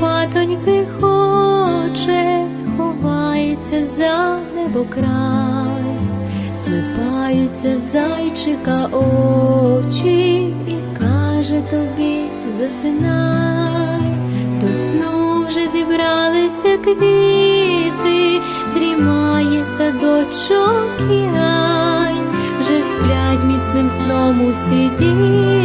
патоньки хоче, ховається за небокрай, слипаються в зайчика очі і каже тобі засинай, до сну вже зібралися квіти, дрімає садочок і рай, вже сплять міцним сном усі діти.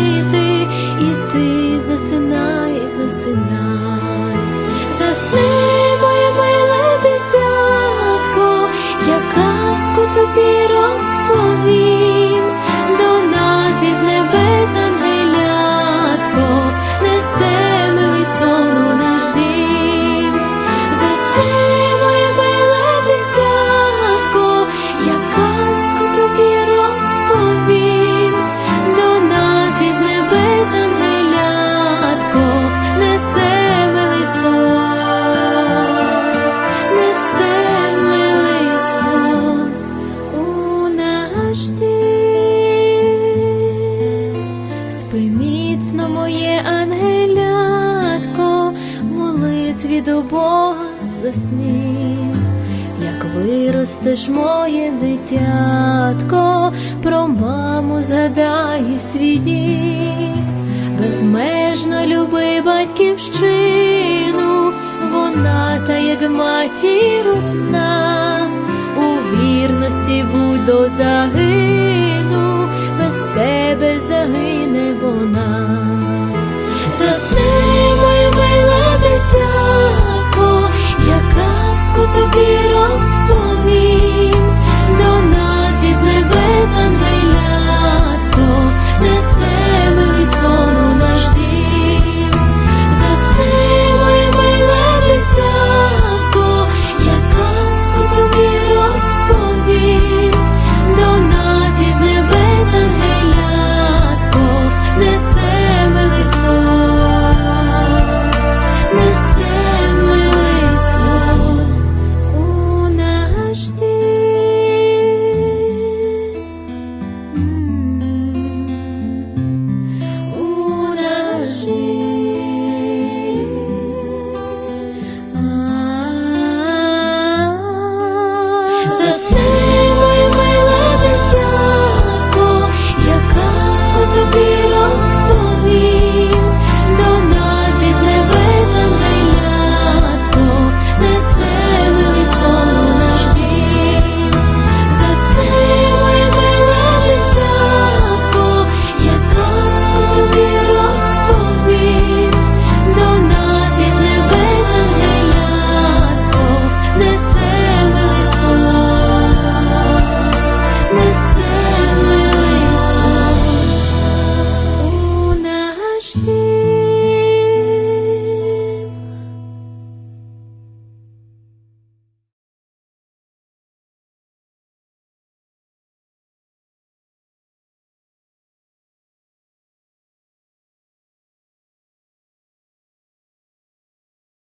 від Бога заснів, як виростеш моє дитятко, про маму задай свій дім. безмежно люби батьківщину, вона та як матірна, у вірності будь до загину, без тебе загине вона.